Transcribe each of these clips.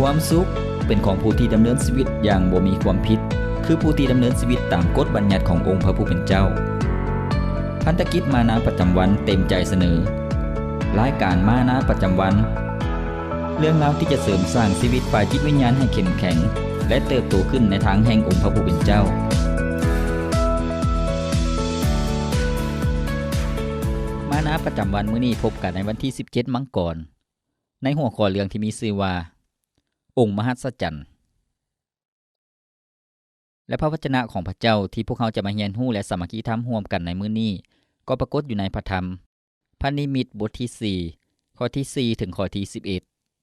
ความสุขเป็นของผู้ที่ดำเนินชีวิตอย่างบ่มีความผิด คือผู้ที่ดำเนินชีวิตตามกฎบัญญัติขององค์พระผู้เป็นเจ้า พันธกิจมานาประจำวันเต็มใจเสนอรายการมานาประจำวัน เรื่องราวที่จะเสริมสร้างชีวิตฝ่ายจิตวิญญาณให้เข้มแข็ง และเติบโตขึ้นในทางแห่งองค์พระผู้เป็นเจ้ามานาประจำวันมื้อนี้พบกันในวันที่ 17 มังกร ในหัวข้อเรื่องที่มีชื่อว่า องค์มหัศจรรย์ และพระวจนะของพระเจ้าที่พวกเขาจะมาเรียนรู้และสามัคคีธรรมร่วมกันในมื้อนี้ก็ปรากฏอยู่ในพระธรรม พระนิมิตบทที่ 4 ข้อที่ 4 ถึงข้อที่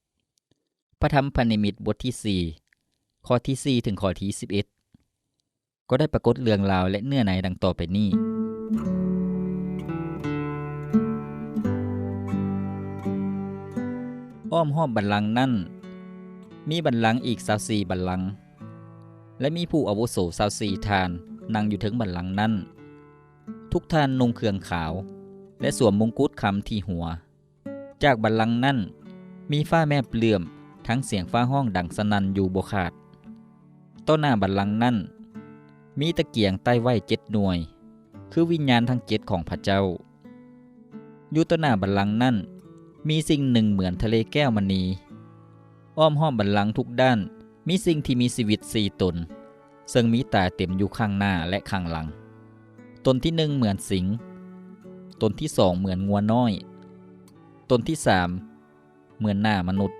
11 พระธรรมพระนิมิตบทที่ 4 ข้อที่ 4 ถึงข้อที่ 11 ก็ได้ปรากฏเรื่องราวและเนื้อในดังต่อไปนี้อ้อมหอมบัลลังก์นั่น มีบัลลังอีก์อีก24บัลลัง และมีผู้อาวุโส24ทานนั่งอยู่ถึงบัลลังนั้น ทุกท่านนุ่งเครื่องขาว และสวมมงกุฎคำที่หัว จากบัลลังนั้นมีฟ้าแม่เปลื่อมทั้งเสียงฟ้าห้องดังสนั่นอยู่บขาดต้นหน้าบัลลังนั้นมีตะเกียงใต้ไหวเจ็ดหน่วย คือวิญญาณทั้งเจ็ดของพระเจ้าอยู่ต้นหน้าบัลลังนั้นมีสิ่งหนึ่งเหมือนทะเลแก้วมณี อ้อมห้อมบัลลังทุกด้าน มีสิ่งที่มีชีวิตสี่ตน ซึ่งมีตาเต็มอยู่ข้างหน้าและข้างหลัง ตนที่หนึ่งเหมือนสิง ตนที่สองเหมือนงัวน้อย ตนที่สามเหมือนหน้ามนุษย์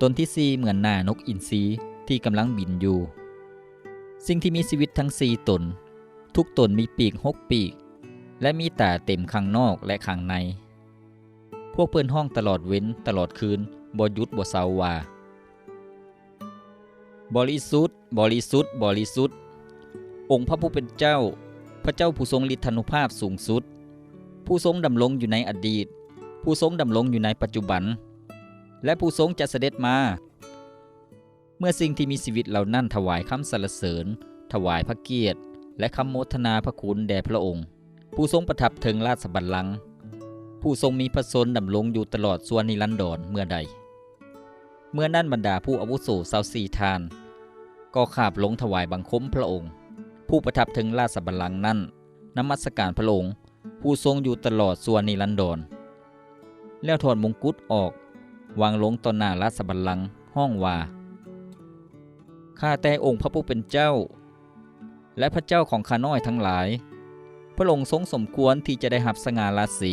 ตนที่สี่เหมือนหน้านกอินทรีที่กำลังบินอยู่ สิ่งที่มีชีวิตทั้งสี่ตน ทุกตนมีปีกหกปีก และมีตาเต็มข้างนอกและข้างใน พวกเพื่อนห้องตลอดเว้นตลอดคืนบ่หยุดบ่เศร้าว่า บริสุทธิ์ บริสุทธิ์ บริสุทธิ์ องค์พระผู้เป็นเจ้า พระเจ้าผู้ทรงฤทธานุภาพสูงสุด ผู้ทรงดำรงอยู่ในอดีต ผู้ทรงดำรงอยู่ในปัจจุบัน และผู้ทรงจะเสด็จมา เมื่อสิ่งที่มีชีวิตเหล่านั้นถวายคำสรรเสริญ ถวายพระเกียรติ และคำโมทนาพระคุณแด่พระองค์ ผู้ทรงประทับเถึงราชบัลลังก์ผู้ทรงมีพระชนดำรงอยู่ตลอดส่วนนิรันดรเมื่อใด เมื่อนั้นบรรดาผู้อาวุโสสาวสี่ทาน ก็ขาบลงถวายบังคมพระองค์ ผู้ประทับถึงราชบัลลังก์นั้นนมัสการพระองค์ ผู้ทรงอยู่ตลอดส่วนนิรันดรแล้วถอดมงกุฎออก วางลงต่อหน้าราชบัลลังก์ห้องว่าข้าแต่องค์พระผู้เป็นเจ้า และพระเจ้าของข้าน้อยทั้งหลาย พระองค์ทรงสมควรที่จะได้หับสง่าราศี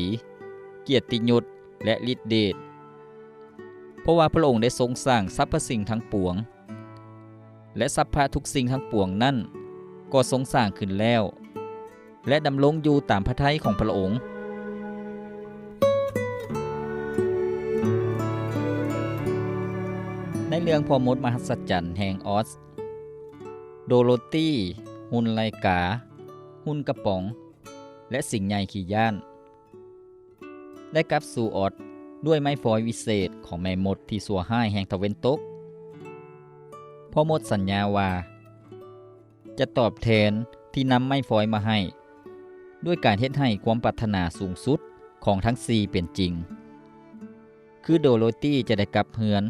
เกียรติยศและฤทธิเดชเพราะว่าพระองค์ได้ทรงสร้างสรรพสิ่งทั้งปวง และสรรพทุกสิ่งทั้งปวงนั่น ก็ทรงสร้างขึ้นแล้ว และดำรงอยู่ตามพระทัยของพระองค์ในเรื่องพอมดมหัศจรรย์แห่งออส โดโรตี้ หุนไลกา หุนกระป๋อง และสิ่งใหญ่ขี่ย่าน ได้กลับสู่ออสด้วยไม้ฟอยวิเศษของแม่มดที่สัวห้ายแห่งตะเวนตก พ่อมดสัญญาว่า จะตอบแทนที่นำไม้ฟอยมาให้ ด้วยการเฮ็ดให้ความปรารถนาสูงสุดของทั้งสี่เป็นจริง คือโดโรตี้จะได้กลับเฮือน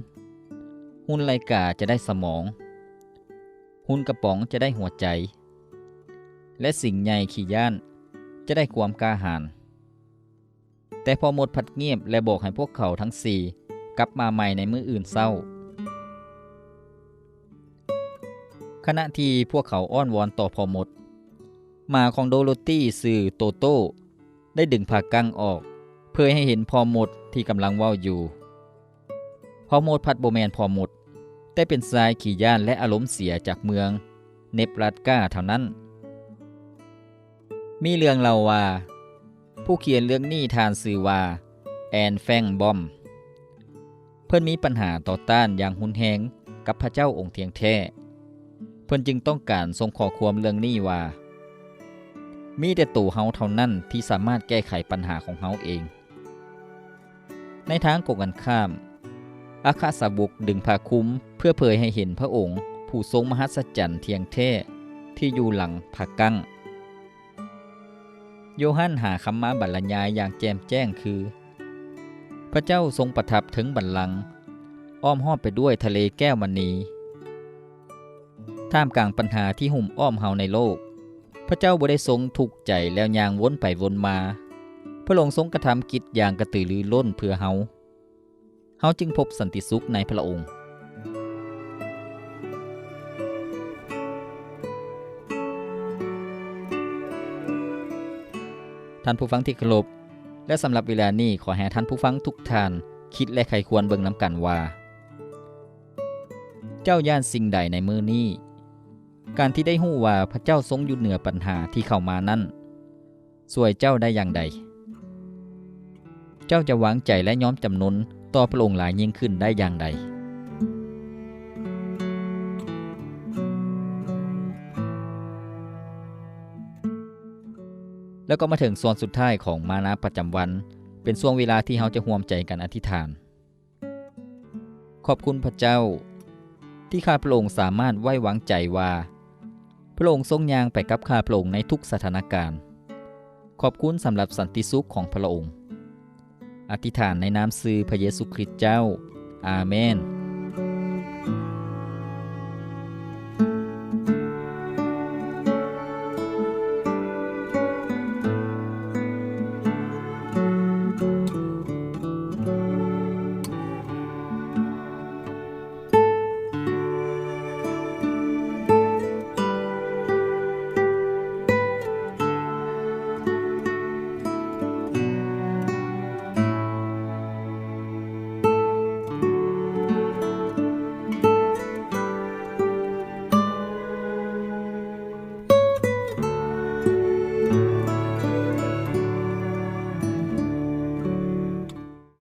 หุนไลกาจะได้สมอง หุนกระป๋องจะได้หัวใจ และสิ่งใหญ่ขี่ย่านจะได้ความกล้าหาญแต่พอหมดพัดเงียบและบอกให้พวกเขาทั้งสี่กลับมาใหม่ในมืออื่นเศร้า ขณะที่พวกเขาอ้อนวอนต่อพอมดหมาของโดโรตี้สื่อโตโต้ได้ดึงผากังออก เพื่อให้เห็นพอมดที่กำลังว้าอยู่ พอมดพัดโบแมนพอมดแต่เป็นทรายขี่ย่านและอารมณ์เสียจากเมืองเนปรัดกาเท่านั้น มีเรื่องเล่าว่า ผู้เขียนเรื่องนี้ทานสื่อว่าแอนแฟงบอม เพื่อนมีปัญหาต่อต้านอย่างหุนแหงกับพระเจ้าองค์เทียงแท้ เพื่อนจึงต้องการทรงขอความเรื่องนี้ว่า มีแต่ตัวเฮาเท่านั้นที่สามารถแก้ไขปัญหาของเฮาเอง ในทางกกันข้าม อาคาสาวกดึงผ้าคลุมเพื่อเผยให้เห็นพระองค์ ผู้ทรงมหัศจรรย์เทียงแท้ที่อยู่หลังผ้ากั้ง โยฮันหาคำมาบรรยายอย่างแจ่มแจ้งคือ พระเจ้าทรงประทับถึงบัลลังก์อ้อมห้อมไปด้วยทะเลแก้วมณี ท่ามกลางปัญหาที่หุ่มอ้อมเฮาในโลก พระเจ้าบ่ได้ทรงทุกข์ใจแล้วยางวนไปวนมา พระองค์ทรงกระทำกิจอย่างกระตือรือร้นเพื่อเฮาเฮาจึงพบสันติสุขในพระองค์ท่านผู้ฟังที่เคารพและสำหรับเวลานี้ขอให้ท่านผู้ฟังทุกท่าน คิดและไขควรเบิ่งน้ำกันว่า เจ้าย่านสิ่งใดในมือนี้ การที่ได้หู้ว่าพระเจ้าทรงอยู่เหนือปัญหาที่เข้ามานั้นสวยเจ้าได้อย่างใด เจ้าจะวางใจและย้อมจำนนต่อพระองค์หลายยิ่งขึ้นได้อย่างใด แล้วก็มาถึงส่วนสุดท้ายของมานะประจำวัน เป็นช่วงเวลาที่เราจะห่วมใจกันอธิษฐาน ขอบคุณพระเจ้า ที่ข้าพระองค์สามารถไว้วางใจว่า พระองค์ทรงยางไปกับข้าพระองค์ในทุกสถานการณ์ ขอบคุณสำหรับสันติสุขของพระองค์ อธิษฐานในน้ำซือพระเยซูคริสต์เจ้า อาเมน